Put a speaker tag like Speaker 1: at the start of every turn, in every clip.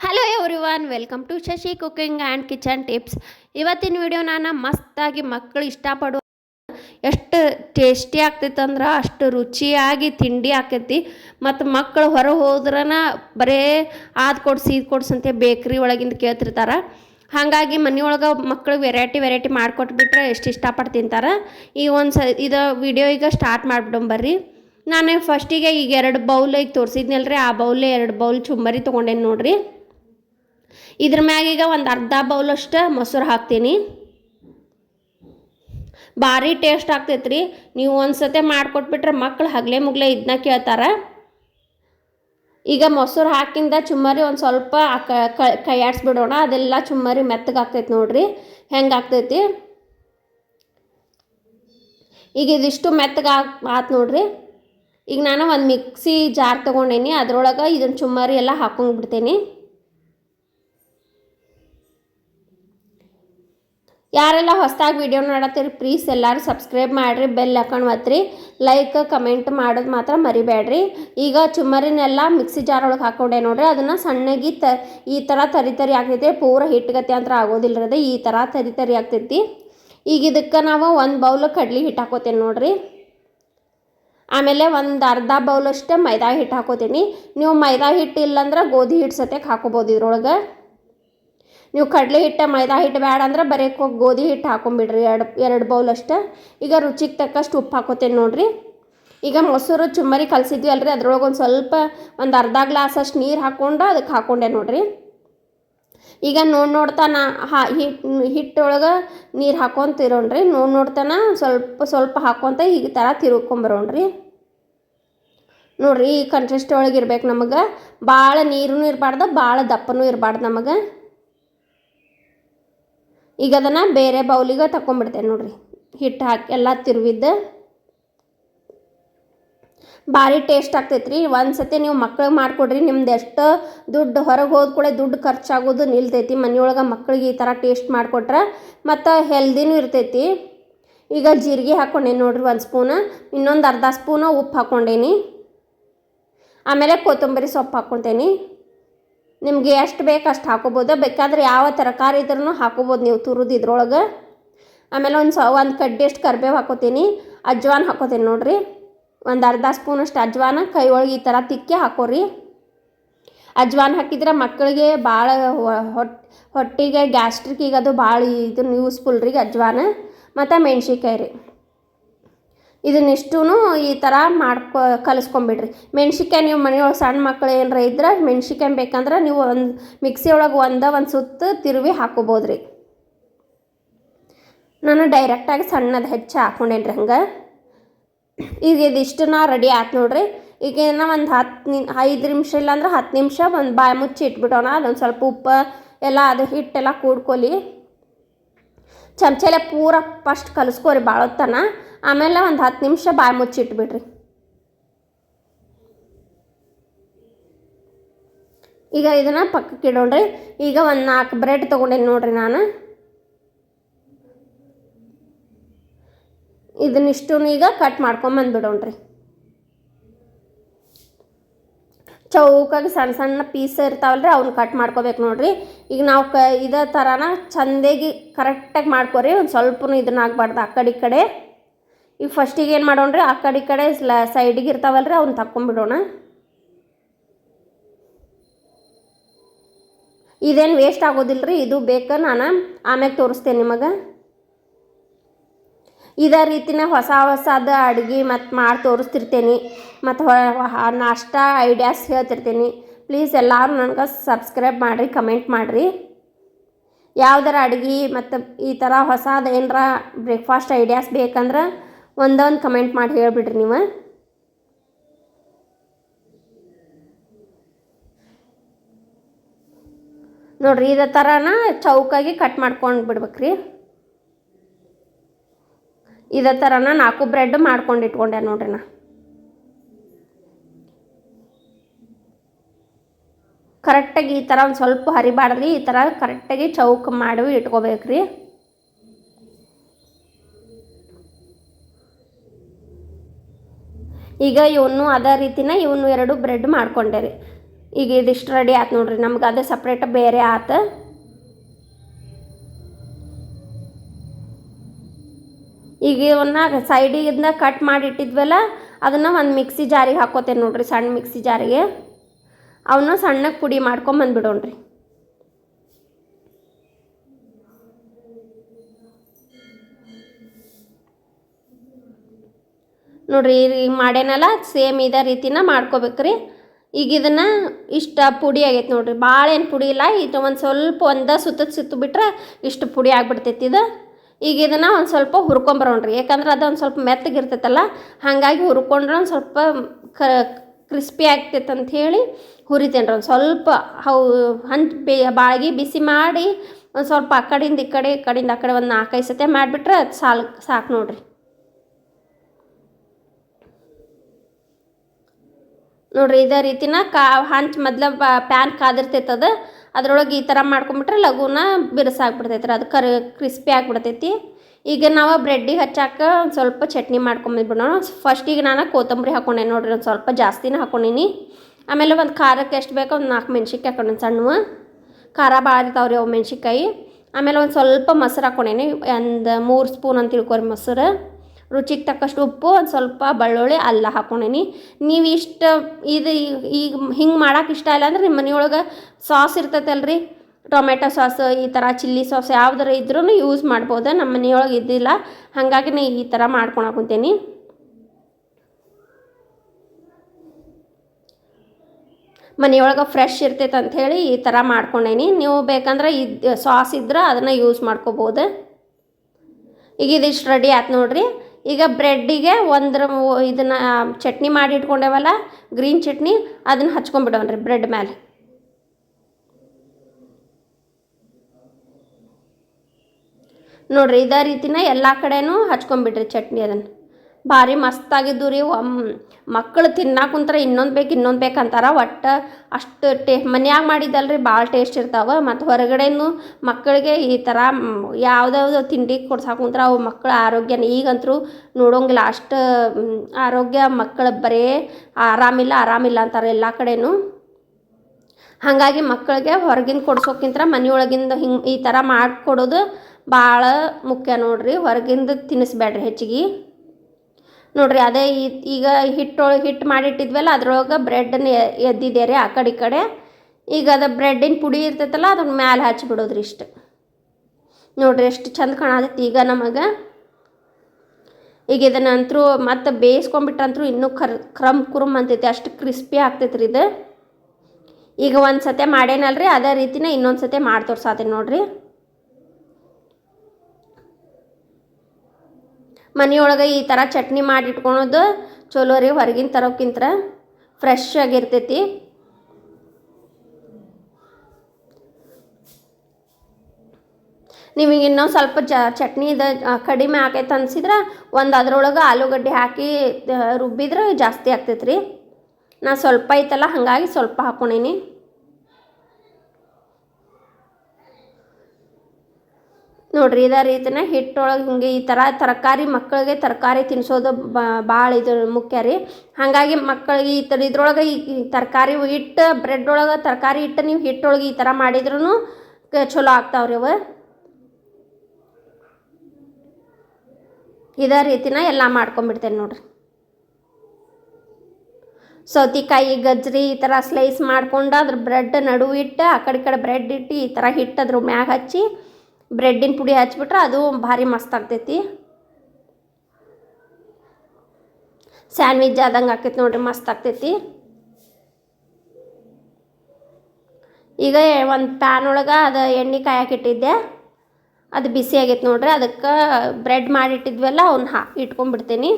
Speaker 1: Hello every welcome to Shashi cooking and kitchen tips ಇವತ್ತಿನ video ನಾನು ಮಸ್ತಾಗಿ ಮಕ್ಕಳು ಇಷ್ಟಪಡುವ ಎಷ್ಟು ಟೇಸ್ಟಿ ಆಗ್ತೈತೆ ಅಂದ್ರೆ ಅಷ್ಟು ರುಚಿಯಾಗಿ ತಿಂಡಿ ಆಕೈತಿ. ಮತ್ತು ಮಕ್ಕಳು ಹೊರ ಹೋದ್ರನ ಬರೇ ಅದು ಕೊಡ್ಸಿ ಇದು ಕೊಡ್ಸು ಅಂತ ಬೇಕ್ರಿ ಒಳಗಿಂದ ಕೇಳ್ತಿರ್ತಾರೆ. ಹಾಗಾಗಿ ಮನೆಯೊಳಗೆ ಮಕ್ಕಳು ವೆರೈಟಿ ವೆರೈಟಿ ಮಾಡಿಕೊಟ್ಬಿಟ್ರೆ ಎಷ್ಟು ಇಷ್ಟಪಟ್ಟು ತಿಂತಾರೆ. ಈ ಒಂದು ಸ, ಇದು ವಿಡಿಯೋ ಈಗ ಸ್ಟಾರ್ಟ್ ಮಾಡಿಬಿಡೋಣ ಬರ್ರಿ. ನಾನು ಫಸ್ಟಿಗೆ ಈಗ ಎರಡು ಬೌಲ್ ಈಗ ತೋರಿಸಿದ್ನಲ್ರಿ. ಆ ಬೌಲ್ ಎರಡು ಬೌಲ್ ಚುಂಬರಿ ತೊಗೊಂಡೇನಿ ನೋಡ್ರಿ. ಇದ್ರ ಮ್ಯಾಗೀಗ ಒಂದು ಅರ್ಧ ಬೌಲಷ್ಟು ಮೊಸರು ಹಾಕ್ತೀನಿ. ಭಾರಿ ಟೇಸ್ಟ್ ಆಗ್ತೈತೆ ರೀ ನೀವು ಒಂದು ಸತಿ ಮಾಡಿಕೊಟ್ಬಿಟ್ರೆ ಮಕ್ಳು ಹಗಲೆ ಮುಗ್ಲೆ ಇದನ್ನ ಕೇಳ್ತಾರೆ. ಈಗ ಮೊಸರು ಹಾಕಿಂದ ಚುಮ್ಮರಿ ಒಂದು ಸ್ವಲ್ಪ ಕೈಯಾಡಿಸ್ಬಿಡೋಣ. ಅದೆಲ್ಲ ಚುಮ್ಮರಿ ಮೆತ್ತಗೆ ಆಗ್ತೈತೆ ನೋಡ್ರಿ. ಹೆಂಗೆ ಆಗ್ತೈತಿ? ಈಗ ಇದಿಷ್ಟು ಮೆತ್ತಗೆ ಆತು ನೋಡ್ರಿ. ಈಗ ನಾನು ಒಂದು ಮಿಕ್ಸಿ ಜಾರ್ ತೊಗೊಂಡೇನಿ. ಅದರೊಳಗೆ ಇದನ್ನು ಚುಮ್ಮರಿ ಎಲ್ಲ ಹಾಕೊಂಡ್ಬಿಡ್ತೇನೆ ಯಾರೆಲ್ಲ ಹೊಸದಾಗಿ ವಿಡಿಯೋ ನೋಡತ್ತೀರಿ ಪ್ಲೀಸ್ ಎಲ್ಲರೂ ಸಬ್ಸ್ಕ್ರೈಬ್ ಮಾಡಿರಿ ಬೆಲ್ ಹಾಕೊಂಡು ಒತ್ತಿರಿ. ಲೈಕ್ ಕಮೆಂಟ್ ಮಾಡೋದು ಮಾತ್ರ ಮರಿಬೇಡ್ರಿ. ಈಗ ಚುಮ್ಮರಿನೆಲ್ಲ ಮಿಕ್ಸಿ ಜಾರ್ ಒಳಗೆ ಹಾಕೊಂಡೆ ನೋಡ್ರಿ. ಅದನ್ನು ಸಣ್ಣಗೆ ತ ಈ ಥರ ತರಿ ತರಿ ಆಗ್ತೈತಿ. ಪೂರ ಹಿಟ್ಟುಗತ್ತೆ ಅಂತ ಆಗೋದಿಲ್ಲ ಅದು. ಈ ಥರ ತರಿ ತರಿ ಆಗ್ತೈತಿ. ಈಗ ಇದಕ್ಕೆ ನಾವು ಒಂದು ಬೌಲ್ ಕಡ್ಲಿ ಹಿಟ್ಟು ಹಾಕೋತೀನಿ ನೋಡ್ರಿ. ಆಮೇಲೆ ಒಂದು ಅರ್ಧ ಬೌಲಷ್ಟು ಮೈದಾ ಹಿಟ್ಟು ಹಾಕೋತೀನಿ. ನೀವು ಮೈದಾ ಹಿಟ್ಟು ಇಲ್ಲಂದ್ರೆ ಗೋಧಿ ಹಿಟ್ಟು ಸತೆಗೆ ಹಾಕೋಬೋದು ಇದ್ರೊಳಗೆ. ನೀವು ಕಡಲೆ ಹಿಟ್ಟು, ಮೈದಾ ಹಿಟ್ಟು ಬೇಡ ಅಂದ್ರೆ ಬರೀ ಗೋಧಿ ಹಿಟ್ಟು ಹಾಕೊಂಬಿಡ್ರಿ ಎರಡು ಎರಡು ಬೌಲ್ ಅಷ್ಟು. ಈಗ ರುಚಿಗೆ ತಕ್ಕಷ್ಟು ಉಪ್ಪು ಹಾಕೋತೇನೆ ನೋಡಿರಿ. ಈಗ ಮೊಸರು ಚುಮ್ಮರಿ ಕಲಸಿದ್ವಿ ಅಲ್ರಿ, ಅದ್ರೊಳಗೆ ಒಂದು ಸ್ವಲ್ಪ ಒಂದು ಅರ್ಧ ಗ್ಲಾಸ್ ಅಷ್ಟು ನೀರು ಹಾಕ್ಕೊಂಡು ಅದಕ್ಕೆ ಹಾಕೊಂಡೆ ನೋಡಿರಿ. ಈಗ ನೋಡಿ ನೋಡ್ತಾನ ಹಾ ಹಿಟ್ಟು ಹಿಟ್ಟೊಳಗೆ ನೀರು ಹಾಕ್ಕೊಂತಿರೋಣ್ರಿ ನೋಡಿ ನೋಡ್ತಾನ ಸ್ವಲ್ಪ ಸ್ವಲ್ಪ ಹಾಕೊತ ಈ ಥರ ತಿರುಕೊಂಬರೋಣ್ರಿ ನೋಡಿರಿ ಈ ಕಂಟ್ರೆಸ್ಟ್ ಒಳಗೆ ಇರ್ಬೇಕು ನಮಗೆ. ಭಾಳ ನೀರೂ ಇರಬಾರ್ದು ಭಾಳ ದಪ್ಪನೂ ಇರಬಾರ್ದು ನಮಗೆ. ಈಗ ಅದನ್ನು ಬೇರೆ ಬೌಲಿಗೆ ತಗೊಂಡ್ಬಿಡ್ತೇನೆ ನೋಡಿರಿ. ಹಿಟ್ಟು ಹಾಕಿ ಎಲ್ಲ ತಿರುವಿದ್ದು ಭಾರಿ ಟೇಸ್ಟ್ ಆಗ್ತೈತೆ ರೀ ಒಂದು ಸತಿ ನೀವು ಮಕ್ಳಿಗೆ ಮಾಡಿಕೊಡ್ರಿ, ನಿಮ್ದು ಎಷ್ಟು ದುಡ್ಡು ಹೊರಗೆ ಹೋದ ಕೂಡ ದುಡ್ಡು ಖರ್ಚಾಗೋದು ನಿಲ್ತೈತಿ. ಮನೆಯೊಳಗೆ ಮಕ್ಳಿಗೆ ಈ ಥರ ಟೇಸ್ಟ್ ಮಾಡಿಕೊಟ್ರೆ ಮತ್ತು ಹೆಲ್ದಿನೂ ಇರ್ತೈತಿ. ಈಗ ಜೀರಿಗೆ ಹಾಕ್ಕೊಂಡೇನಿ ನೋಡ್ರಿ ಒಂದು ಸ್ಪೂನ, ಇನ್ನೊಂದು ಅರ್ಧ ಸ್ಪೂನು ಉಪ್ಪು ಹಾಕ್ಕೊಂಡೇನಿ ಆಮೇಲೆ ಕೊತ್ತಂಬರಿ ಸೊಪ್ಪು ಹಾಕ್ಕೊತೇನಿ ನಿಮಗೆ ಎಷ್ಟು ಬೇಕು ಅಷ್ಟು ಹಾಕೋಬೋದು. ಬೇಕಾದ್ರೆ ಯಾವ ತರಕಾರಿ ಇದ್ರೂ ಹಾಕೋಬೋದು ನೀವು ತುರಿದು ಇದ್ರೊಳಗೆ. ಆಮೇಲೆ ಒಂದು ಸ, ಒಂದು ಕಡ್ಡಿಯಷ್ಟು ಕರಿಬೇವು ಹಾಕೋತೀನಿ. ಅಜ್ವಾನ ಹಾಕೋತೀನಿ ನೋಡಿರಿ. ಒಂದು ಅರ್ಧ ಸ್ಪೂನಷ್ಟು ಅಜ್ವಾನ, ಕೈ ಒಳಗೆ ಈ ಥರ ತಿಕ್ಕಿ ಹಾಕೋರಿ. ಅಜ್ವಾನ ಹಾಕಿದ್ರೆ ಮಕ್ಕಳಿಗೆ ಭಾಳ ಹೊಟ್ಟೆ ಹೊಟ್ಟೆಗೆ ಈಗ ಅದು ಭಾಳ ಇದನ್ನು ಯೂಸ್ಫುಲ್ ರೀ ಅಜ್ವಾನ. ಮತ್ತು ಮೆಣ್ಸಿನ್ಕಾಯಿ ರೀ. ಇದನ್ನಿಷ್ಟೂ ಈ ಥರ ಮಾಡ್ಕೊ, ಕಲಿಸ್ಕೊಂಬಿಡ್ರಿ. ಮೆಣ್ಸಿನ್ಕಾಯಿ ನೀವು ಮನೆಯೊಳಗೆ ಸಣ್ಣ ಮಕ್ಳು ಏನಾರ ಇದ್ರೆ ಮೆಣ್ಸಿನ್ಕಾಯಿ ಬೇಕಂದ್ರೆ ನೀವು ಒಂದು ಮಿಕ್ಸಿ ಒಳಗೆ ಒಂದ ಒಂದು ಸುತ್ತು ತಿರುವಿ ಹಾಕೋಬೋದು ರೀ ನಾನು ಡೈರೆಕ್ಟಾಗಿ ಸಣ್ಣದು ಹೆಚ್ಚು ಹಾಕ್ಕೊಂಡೇನಿ ರೀ ಹಂಗೆ. ಈಗ ಇದಿಷ್ಟು ನಾ ರೆಡಿ ಆಯ್ತು ನೋಡ್ರಿ. ಈಗ ಏನ ಒಂದು ಹತ್ತು ನಿ, ಐದು ನಿಮಿಷ ಇಲ್ಲಾಂದ್ರೆ ಹತ್ತು ನಿಮಿಷ ಒಂದು ಬಾಯಿ ಮುಚ್ಚಿ ಇಟ್ಬಿಡೋಣ. ಅದೊಂದು ಸ್ವಲ್ಪ ಉಪ್ಪು, ಎಲ್ಲ ಅದು ಹಿಟ್ಟೆಲ್ಲ ಕೂಡ್ಕೊಲಿ. ಚಮಚೆಲೆ ಪೂರ ಫಸ್ಟ್ ಭಾಳ ಭಾಳೊತ್ತನ ಆಮೇಲೆ ಒಂದು ಹತ್ತು ನಿಮಿಷ ಬಾಯಿ ಮುಚ್ಚಿ ಇಟ್ಬಿಡ್ರಿ ಈಗ ಇದನ್ನು ಪಕ್ಕಕ್ಕೆ ಇಡೋಣ್ರಿ. ಈಗ ಒಂದು ನಾಲ್ಕು ಬ್ರೆಡ್ ತೊಗೊಂಡೇನಿ ನೋಡ್ರಿ ನಾನು. ಇದನ್ನಿಷ್ಟು ಈಗ ಕಟ್ ಮಾಡ್ಕೊಂಬಂದ್ಬಿಡೋಣ್ರಿ. ಚೌಕಾಗಿ ಸಣ್ಣ ಸಣ್ಣ ಪೀಸ್ ರೀ ಅವ್ನ ಕಟ್ ಮಾಡ್ಕೋಬೇಕು ನೋಡಿರಿ. ಈಗ ನಾವು ಕ, ಇದೇ ಥರನ ಚಂದಾಗಿ ಕರೆಕ್ಟಾಗಿ ಮಾಡ್ಕೋರಿ, ಒಂದು ಸ್ವಲ್ಪನು ಇದನ್ನ ಆಗ್ಬಾರ್ದು ಆ ಕಡೆ ಈ ಕಡೆ. ಈಗ ಫಸ್ಟಿಗೆ ಏನು ಮಾಡೋಣ ರೀ ಆ ಕಡೆ ಈ ಕಡೆ ಸ್ಲ ಸೈಡಿಗೆ ರೀ ಅವ್ನ ತಕ್ಕೊಂಬಿಡೋಣ. ಇದೇನು ವೇಸ್ಟ್ ಆಗೋದಿಲ್ಲ ರೀ ಇದು ಬೇಕಾ ನಾನು ಆಮ್ಯಾಗ ತೋರಿಸ್ತೇನೆ ನಿಮಗೆ. ಇದೇ ರೀತಿನ ಹೊಸ ಹೊಸದ ಅಡುಗೆ ಮತ್ತು ಮಾಡಿ ತೋರಿಸ್ತಿರ್ತೇನೆ. ಮತ್ತು ನಾಷ್ಟ ಐಡಿಯಾಸ್ ಹೇಳ್ತಿರ್ತೀನಿ. ಪ್ಲೀಸ್ ಎಲ್ಲರೂ ನನಗೆ ಸಬ್ಸ್ಕ್ರೈಬ್ ಮಾಡಿರಿ ಕಮೆಂಟ್ ಮಾಡಿರಿ. ಯಾವ್ದಾರ ಅಡುಗೆ ಮತ್ತು ಈ ಥರ ಹೊಸದು ಏನರ ಬ್ರೇಕ್ಫಾಸ್ಟ್ ಐಡಿಯಾಸ್ ಬೇಕಂದ್ರೆ ಒಂದೊಂದು ಕಮೆಂಟ್ ಮಾಡಿ ಹೇಳಿಬಿಡ್ರಿ ನೀವು. ನೋಡ್ರಿ ಇದೇ ಥರನ ಚೌಕಾಗಿ ಕಟ್ ಮಾಡ್ಕೊಂಡು ಬಿಡ್ಬೇಕ್ರಿ. ಇದೇ ಥರನ ನಾಲ್ಕು ಬ್ರೆಡ್ ಮಾಡ್ಕೊಂಡು ಇಟ್ಕೊಂಡೆ ನೋಡ್ರಿ ನಾ. ಕರೆಕ್ಟಾಗಿ ಈ ಥರ ಒಂದು ಸ್ವಲ್ಪ ಹರಿಬಾರ್ದ್ರಿ, ಈ ಥರ ಕರೆಕ್ಟಾಗಿ ಚೌಕ ಮಾಡಿ ಇಟ್ಕೋಬೇಕ್ರಿ. ಈಗ ಇವನು ಅದೇ ರೀತಿನ ಇವನು ಎರಡು ಬ್ರೆಡ್ ಮಾಡ್ಕೊಂಡೆ ರೀ. ಈಗ ಇದಿಷ್ಟು ರೆಡಿ ಆಯ್ತು ನೋಡ್ರಿ, ನಮ್ಗೆ ಅದೇ ಸಪ್ರೇಟ್ ಬೇರೆ ಆತು. ಈಗ ಇವನ್ನ ಸೈಡಿಗಿಂದ ಕಟ್ ಮಾಡಿ ಇಟ್ಟಿದ್ವಲ್ಲ ಅದನ್ನು ಒಂದು ಮಿಕ್ಸಿ ಜಾರಿಗೆ ಹಾಕೋತೇನೆ ನೋಡಿರಿ, ಸಣ್ಣ ಮಿಕ್ಸಿ ಜಾರಿಗೆ ಅವನ್ನ ಸಣ್ಣಗೆ ಪುಡಿ ಮಾಡ್ಕೊಂಬಂದ್ಬಿಡೋಣ್ರಿ ನೋಡ್ರಿ ಈಗ ಮಾಡೇನಲ್ಲ ಸೇಮ್ ಇದೇ ರೀತಿನ ಮಾಡ್ಕೋಬೇಕ್ರಿ. ಈಗ ಇದನ್ನು ಇಷ್ಟ ಪುಡಿ ಆಗೈತೆ ನೋಡ್ರಿ ಭಾಳ ಏನು ಪುಡಿ ಇಲ್ಲ, ಇದು ಒಂದು ಸ್ವಲ್ಪ ಒಂದ ಸುತ್ತ ಸುತ್ತ ಬಿಟ್ರೆ ಇಷ್ಟು ಪುಡಿ ಆಗಿಬಿಡ್ತೈತಿ ಇದು. ಈಗ ಇದನ್ನು ಒಂದು ಸ್ವಲ್ಪ ಹುರ್ಕೊಂಬರೋಣ್ರಿ. ಯಾಕಂದ್ರೆ ಅದು ಒಂದು ಸ್ವಲ್ಪ ಮೆತ್ತಗಿರ್ತೈತಲ್ಲ, ಹಾಗಾಗಿ ಹುರ್ಕೊಂಡ್ರೆ ಒಂದು ಸ್ವಲ್ಪ ಕ ಕ್ರಿಸ್ಪಿ ಆಗ್ತೈತೆ ಅಂತ ಹೇಳಿ ಹುರಿತೇನೆ ರೀ ಒಂದು ಸ್ವಲ್ಪ ಹೌ, ಹಂಚ್ ಬೇ, ಬಾಳ್ಗಿ ಬಿಸಿ ಮಾಡಿ ಒಂದು ಸ್ವಲ್ಪ ಆ ಕಡೆಯಿಂದ ಈ ಕಡೆ, ಈ ಕಡೆಯಿಂದ ಆ ಕಡೆ ಒಂದು ನಾಲ್ಕೈದು ಸತಿ ಮಾಡಿಬಿಟ್ರೆ ಅದು ಸಾಲ್, ಸಾಕು ನೋಡಿರಿ. ನೋಡ್ರಿ ಇದೇ ರೀತಿನ ಕಾ, ಹಂಚ್ ಮೊದ್ಲ ಪ್ಯಾನ್ ಕಾದಿರ್ತೈತದ ಅದ್ರೊಳಗೆ ಈ ಥರ ಮಾಡ್ಕೊಂಬಿಟ್ರೆ ಲಘುನ ಬಿರ್ಸಾಕ್ಬಿಡ್ತೈತೆ ರೀ ಅದು ಕರಿ ಕ್ರಿಸ್ಪಿ ಆಗಿಬಿಡ್ತೈತಿ. ಈಗ ನಾವು ಬ್ರೆಡ್ಡಿಗೆ ಹಚ್ಚಾಕ ಒಂದು ಸ್ವಲ್ಪ ಚಟ್ನಿ ಮಾಡ್ಕೊಂಬಿಡ್ಬಿಡೋಣ ಫಸ್ಟಿಗೆ ನಾನು ಕೊತ್ತಂಬರಿ ಹಾಕೊಂಡೆ ನೋಡ್ರಿ, ಒಂದು ಸ್ವಲ್ಪ ಜಾಸ್ತಿನೇ ಹಾಕೊಂಡೀನಿ. ಆಮೇಲೆ ಒಂದು ಖಾರಕ್ಕೆ ಎಷ್ಟು ಬೇಕೋ ಒಂದು ನಾಲ್ಕು ಮೆಣ್ಸಿನ್ಕಾಯಿ ಹಾಕೊಂಡೇನಿ ಸಣ್ಣವು. ಖಾರ ಭಾಳ ಇರ್ತಾವ್ರಿ ಅವು ಮೆಣ್ಸಿಕಾಯಿ ಆಮೇಲೆ ಒಂದು ಸ್ವಲ್ಪ ಮೊಸರು ಹಾಕೊಂಡೇನಿ, ಒಂದು ಮೂರು ಸ್ಪೂನ್ ಅಂತ ತಿಳ್ಕೊರಿ ಮೊಸರು. ರುಚಿಗೆ ತಕ್ಕಷ್ಟು ಉಪ್ಪು, ಒಂದು ಸ್ವಲ್ಪ ಬೆಳ್ಳುಳ್ಳಿ, ಅಲ್ಲ ಹಾಕೊಂಡೀನಿ. ನೀವು ಇಷ್ಟ ಇದು ಈಗ ಹಿಂಗೆ ಮಾಡಕ್ಕೆ ಇಷ್ಟ ಇಲ್ಲ ಅಂದ್ರೆ ನಿಮ್ಮ ಮನೆಯೊಳಗೆ ಸಾಸ್ ಇರ್ತೈತಲ್ರಿ. ಟೊಮೆಟೊ ಸಾಸ್, ಈ ಥರ ಚಿಲ್ಲಿ ಸಾಸ್ ಯಾವ್ದಾರ ಇದ್ರೂ ಯೂಸ್ ಮಾಡ್ಬೋದು ನಮ್ಮ ಮನೆಯೊಳಗೆ ಇದ್ದಿಲ್ಲ. ಹಾಗಾಗಿ ನಾ ಈ ಥರ ಮಾಡ್ಕೊಳಕ್ಕೆ ಕುಂತೀನಿ. ಮನೆಯೊಳಗೆ ಫ್ರೆಶ್ ಇರ್ತೈತೆ ಅಂಥೇಳಿ ಈ ಥರ ಮಾಡ್ಕೊಂಡೇನಿ. ನೀವು ಬೇಕಂದ್ರೆ ಇದು ಸಾಸ್ ಇದ್ರೆ ಅದನ್ನು ಯೂಸ್ ಮಾಡ್ಕೋಬೋದು. ಈಗ ಇದಿಷ್ಟು ರೆಡಿ ಆಯ್ತು ನೋಡ್ರಿ. ಈಗ ಬ್ರೆಡ್ಡಿಗೆ ಒಂದ್ರ ಇದನ್ನು ಚಟ್ನಿ ಮಾಡಿ ಇಟ್ಕೊಂಡೇವಲ್ಲ ಗ್ರೀನ್ ಚಟ್ನಿ, ಅದನ್ನು ಹಚ್ಕೊಂಡ್ಬಿಡೋಣ್ರಿ ಬ್ರೆಡ್ ಮೇಲೆ ನೋಡ್ರಿ ಇದೇ ರೀತಿನ ಎಲ್ಲ ಕಡೆನೂ ಹಚ್ಕೊಂಬಿಡ್ರಿ ಚಟ್ನಿ ಅದನ್ನು. ಭಾರಿ ಮಸ್ತಾಗಿದ್ದು ರೀ. ಒಮ್ ಮಕ್ಕಳು ತಿನ್ನಾಕುಂತ್ರ ಇನ್ನೊಂದು ಬೇಕು ಇನ್ನೊಂದು ಬೇಕು ಅಂತಾರ. ಒಟ್ಟು ಅಷ್ಟು ಟೇ ಮನ್ಯಾಗ ಮಾಡಿದ್ದಲ್ರಿ ಭಾಳ ಟೇಸ್ಟ್ ಇರ್ತಾವೆ. ಮತ್ತು ಹೊರಗಡೆನು ಮಕ್ಕಳಿಗೆ ಈ ಥರ ಯಾವುದಾವ್ದು ತಿಂಡಿ ಕೊಡ್ಸಾಕುಂತ್ರ ಅವು ಮಕ್ಕಳ ಆರೋಗ್ಯನ ಈಗಂತರೂ ನೋಡೋಂಗಿಲ್ಲ. ಅಷ್ಟು ಆರೋಗ್ಯ ಮಕ್ಕಳು ಬರೇ ಆರಾಮಿಲ್ಲ ಆರಾಮಿಲ್ಲ ಅಂತಾರೆ ಎಲ್ಲ ಕಡೆನು. ಹಾಗಾಗಿ ಮಕ್ಕಳಿಗೆ ಹೊರಗಿಂದ ಕೊಡ್ಸೋಕ್ಕಿಂತ ಮನೆಯೊಳಗಿಂದ ಹಿಂಗೆ ಈ ಥರ ಮಾಡಿಕೊಡೋದು ಭಾಳ ಮುಖ್ಯ ನೋಡ್ರಿ. ಹೊರಗಿಂದ ತಿನ್ನಿಸ್ಬೇಡ್ರಿ ಹೆಚ್ಚಿಗೆ. ನೋಡ್ರಿ ಅದೇ ಈಗ ಹಿಟ್ಟೊಳಗೆ ಹಿಟ್ಟು ಮಾಡಿಟ್ಟಿದ್ವಲ್ಲ, ಅದ್ರೊಳಗೆ ಬ್ರೆಡ್ನ ಎದ್ದಿದೆ ರೀ ಆ ಕಡೆ ಕಡೆ. ಈಗ ಅದು ಬ್ರೆಡ್ಡಿನ ಪುಡಿ ಇರ್ತೈತಲ್ಲ, ಅದನ್ನ ಮ್ಯಾಲೆ ಹಚ್ಬಿಡೋದ್ರಿ ಇಷ್ಟು. ನೋಡ್ರಿ ಎಷ್ಟು ಚಂದ ಕಾಣತೈತಿ ಈಗ ನಮಗೆ. ಈಗ ಇದನ್ನಂತರೂ ಮತ್ತೆ ಬೇಯಿಸ್ಕೊಂಬಿಟ್ರಂತರೂ ಇನ್ನೂ ಕರ್ ಕ್ರಮ್ ಕುರುಮ್ ಅಂತೈತಿ, ಅಷ್ಟು ಕ್ರಿಸ್ಪಿ ಆಗ್ತೈತ್ರಿ ಇದು. ಈಗ ಒಂದು ಸತೆ ಮಾಡೇನಲ್ರಿ, ಅದೇ ರೀತಿನ ಇನ್ನೊಂದು ಸತೆ ಮಾಡಿ ತೋರ್ಸಾತೀನಿ ನೋಡ್ರಿ. ಮನೆಯೊಳಗೆ ಈ ಥರ ಚಟ್ನಿ ಮಾಡಿ ಇಟ್ಕೊಳೋದು ಚಲೋ ರೀ, ಹೊರಗಿನ ತರೋಕ್ಕಿಂತ ಫ್ರೆಶ್ ಆಗಿರ್ತೈತಿ. ನಿಮಗೆ ಇನ್ನೂ ಸ್ವಲ್ಪ ಚ, ಚಟ್ನಿ ಇದು ಕಡಿಮೆ ಆಗೈತೆ ಅನ್ಸಿದ್ರೆ ಒಂದು ಅದ್ರೊಳಗೆ ಆಲೂಗಡ್ಡೆ ಹಾಕಿ ರುಬ್ಬಿದ್ರೆ ಜಾಸ್ತಿ ಆಗ್ತೈತೆ ರೀ ನಾ ಸ್ವಲ್ಪ ಐತಲ್ಲ, ಹಾಗಾಗಿ ಸ್ವಲ್ಪ ಹಾಕ್ಕೊಂಡೀನಿ ನೋಡ್ರಿ ಇದೇ ರೀತಿನ ಹಿಟ್ಟೊಳಗೆ ಹಿಂಗೆ ಈ ಥರ ತರಕಾರಿ ಮಕ್ಕಳಿಗೆ ತರಕಾರಿ ತಿನ್ನಿಸೋದು ಭಾಳ ಇದು ಮುಖ್ಯ ರೀ. ಹಾಗಾಗಿ ಮಕ್ಕಳಿಗೆ ಈ ಥರ ಇದ್ರೊಳಗೆ ಈ ತರಕಾರಿ ಹಿಟ್ಟು ಬ್ರೆಡ್ ಒಳಗೆ ತರಕಾರಿ ಹಿಟ್ಟು ನೀವು ಹಿಟ್ಟೊಳಗೆ ಈ ಥರ ಮಾಡಿದ್ರೂ ಚಲೋ ಆಗ್ತಾವ್ರಿ ಅವು. ಇದೇ ರೀತಿನ ಎಲ್ಲ ಮಾಡ್ಕೊಂಬಿಡ್ತೇನೆ ನೋಡ್ರಿ. ಸೌತಿಕಾಯಿ, ಗಜ್ರಿ ಈ ಥರ ಸ್ಲೈಸ್ ಮಾಡ್ಕೊಂಡು ಅದ್ರ ಬ್ರೆಡ್ ನಡುವೆ ಇಟ್ಟು ಆ ಕಡೆ ಕಡೆ ಬ್ರೆಡ್ ಇಟ್ಟು ಈ ಥರ ಹಿಟ್ಟು ಅದ್ರ ಮ್ಯಾಗ ಹಚ್ಚಿ ಬ್ರೆಡ್ಡಿನ ಪುಡಿ ಹಚ್ಬಿಟ್ರೆ ಅದು ಭಾರಿ ಮಸ್ತ್ ಆಗ್ತೈತಿ. ಸ್ಯಾಂಡ್ವಿಚ್ ಆದಂಗೆ ಆಕೈತಿ ನೋಡ್ರಿ, ಮಸ್ತ್ ಆಗ್ತೈತಿ. ಈಗ ಒಂದು ಪ್ಯಾನ್ ಒಳಗೆ ಅದು ಎಣ್ಣೆ ಕಾಯಕ್ಕೆ ಇಟ್ಟಿದ್ದೆ. ಅದು ಬಿಸಿ ಆಗೈತೆ ನೋಡ್ರಿ, ಅದಕ್ಕೆ ಬ್ರೆಡ್ ಮಾಡಿಟ್ಟಿದ್ವಲ್ಲ ಅವ್ನ ಹಾ ಇಟ್ಕೊಂಡ್ಬಿಡ್ತೀನಿ.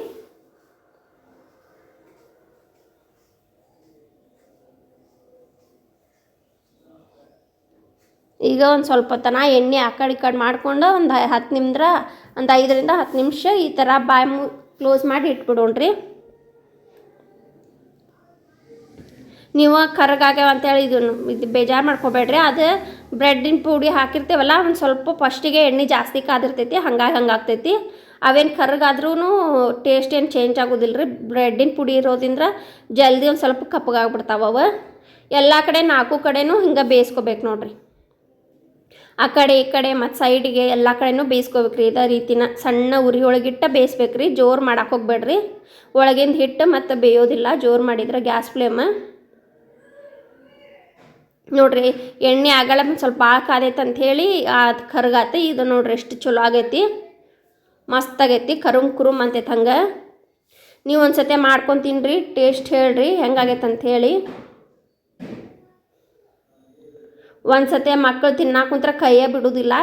Speaker 1: ಈಗ ಒಂದು ಸ್ವಲ್ಪ ತನ ಎಣ್ಣೆ ಆ ಕಡೆ ಈ ಕಡೆ ಮಾಡಿಕೊಂಡು ಒಂದು ಹತ್ತು ನಿಮ್ದ್ರ, ಒಂದು ಐದರಿಂದ ಹತ್ತು ನಿಮಿಷ ಈ ಥರ ಬಾಯಿ ಮು ಕ್ಲೋಸ್ ಮಾಡಿ ಇಟ್ಬಿಡೋಣ್ರಿ. ನೀವು ಕರಗಾಗ್ಯಾವ ಅಂತೇಳಿ ಇದು ಇದು ಬೇಜಾರು ಮಾಡ್ಕೋಬೇಡ್ರಿ. ಅದು ಬ್ರೆಡ್ಡಿನ ಪುಡಿ ಹಾಕಿರ್ತೀವಲ್ಲ, ಒಂದು ಸ್ವಲ್ಪ ಫಸ್ಟಿಗೆ ಎಣ್ಣೆ ಜಾಸ್ತಿ ಕಾದಿರ್ತೈತಿ, ಹಂಗಾಗಿ ಹಂಗಾಗ್ತೈತಿ. ಅವೇನು ಕರಗಾದ್ರೂ ಟೇಸ್ಟ್ ಏನು ಚೇಂಜ್ ಆಗೋದಿಲ್ಲ ರೀ ಬ್ರೆಡ್ಡಿನ ಪುಡಿ ಇರೋದ್ರಿಂದ ಜಲ್ದಿ ಒಂದು ಸ್ವಲ್ಪ ಕಪ್ಪಗಾಗ್ಬಿಡ್ತಾವ ಅವು. ಎಲ್ಲ ಕಡೆ ನಾಲ್ಕು ಕಡೆನೂ ಹಿಂಗೆ ಬೇಯಿಸ್ಕೋಬೇಕು ನೋಡ್ರಿ. ಆ ಕಡೆ ಈ ಕಡೆ ಮತ್ತು ಸೈಡಿಗೆ ಎಲ್ಲ ಕಡೆನೂ ಬೇಯಿಸ್ಕೋಬೇಕ್ರಿ. ಇದೇ ರೀತಿನ ಸಣ್ಣ ಉರಿ ಒಳಗಿಟ್ಟ ಬೇಯಿಸ್ಬೇಕ್ರಿ. ಜೋರು ಮಾಡಕ್ಕೆ ಹೋಗ್ಬೇಡ್ರಿ. ಒಳಗಿಂದ ಹಿಟ್ಟು ಮತ್ತು ಬೇಯೋದಿಲ್ಲ. ಜೋರು ಮಾಡಿದ್ರೆ ಗ್ಯಾಸ್ ಫ್ಲೇಮ್. ನೋಡ್ರಿ, ಎಣ್ಣೆ ಆಗಲ್ಲ ಸ್ವಲ್ಪ ಭಾಳ ಕಾದೈತೆ ಅಂಥೇಳಿ ಅದು ಕರ್ಗಾತಿ. ಇದು ನೋಡ್ರಿ ಎಷ್ಟು ಚಲೋ ಆಗೈತಿ. ಮಸ್ತ್ ಆಗೈತಿ. ಕರುಮ್ ಕುರುಮ್ ಅಂತೈತೆ ಹಂಗೆ. ನೀವು ಒಂದು ಸತಿ ಮಾಡ್ಕೊಂಡು ತಿನ್ನಿರಿ ಟೇಸ್ಟ್ ಹೇಳ್ರಿ. ಹೆಂಗಾಗೈತೆ ಅಂತ ಹೇಳಿ. ಒಂದು ಸತಿ ಮಕ್ಕಳು ತಿನ್ನಾಕ ಕುಂತ್ರ ಕೈಯೇ ಬಿಡೋದಿಲ್ಲ.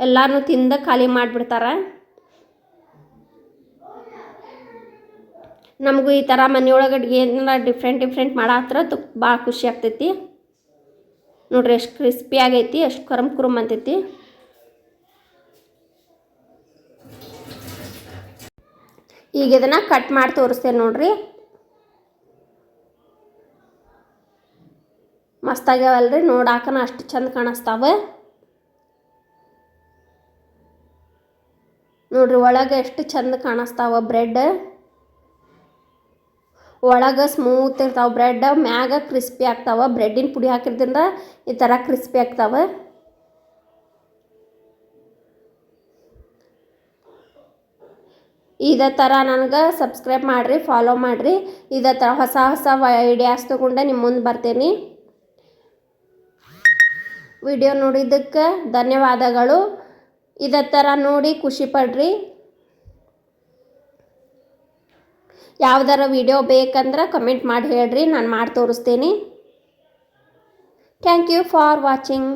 Speaker 1: ಎಲ್ಲರೂ ತಿಂದ ಖಾಲಿ ಮಾಡಿಬಿಡ್ತಾರೆ. ನಮಗೂ ಈ ಥರ ಮನೆಯೊಳಗೆ ಅಡುಗೆ ಏನಾರ ಡಿಫ್ರೆಂಟ್ ಡಿಫ್ರೆಂಟ್ ಮಾಡಾತ್ರ ತು ಭಾಳ ಖುಷಿ ಆಗ್ತೈತಿ. ನೋಡ್ರಿ ಎಷ್ಟು ಕ್ರಿಸ್ಪಿ ಆಗೈತಿ, ಎಷ್ಟು ಕರಮ್ ಕುರುಮ್ ಅಂತೈತಿ. ಈಗ ಇದನ್ನು ಕಟ್ ಮಾಡಿ ತೋರಿಸ್ತೇನೆ ನೋಡ್ರಿ. ಮಸ್ತಾಗ್ಯಾವಲ್ರಿ, ನೋಡಾಕನ ಅಷ್ಟು ಚಂದ ಕಾಣಿಸ್ತಾವ. ನೋಡ್ರಿ, ಒಳಗೆ ಎಷ್ಟು ಚಂದ ಕಾಣಿಸ್ತಾವ ಬ್ರೆಡ್. ಒಳಗೆ ಸ್ಮೂತ್ ಇರ್ತಾವೆ ಬ್ರೆಡ್, ಮ್ಯಾಗ ಕ್ರಿಸ್ಪಿ ಆಗ್ತಾವ. ಬ್ರೆಡ್ಡಿನ ಪುಡಿ ಹಾಕಿದ್ರಿಂದ ಈ ಥರ ಕ್ರಿಸ್ಪಿ ಆಗ್ತಾವೆ. ಇದೇ ಥರ ನನಗೆ ಸಬ್ಸ್ಕ್ರೈಬ್ ಮಾಡಿರಿ, ಫಾಲೋ ಮಾಡಿರಿ. ಇದೇ ಥರ ಹೊಸ ಹೊಸ ಐಡಿಯಾಸ್ ತೊಗೊಂಡೆ ನಿಮ್ಮ ಮುಂದೆ ಬರ್ತೀನಿ. ವಿಡಿಯೋ ನೋಡಿದ್ದಕ್ಕೆ ಧನ್ಯವಾದಗಳು. ಇದೇ ಥರ ನೋಡಿ ಖುಷಿ ಪಡ್ರಿ. ಯಾವ್ದಾರ ವಿಡಿಯೋ ಬೇಕಂದ್ರೆ ಕಮೆಂಟ್ ಮಾಡಿ ಹೇಳ್ರಿ, ನಾನು ಮಾಡಿ ತೋರಿಸ್ತೀನಿ ಥ್ಯಾಂಕ್ ಯು ಫಾರ್ ವಾಚಿಂಗ್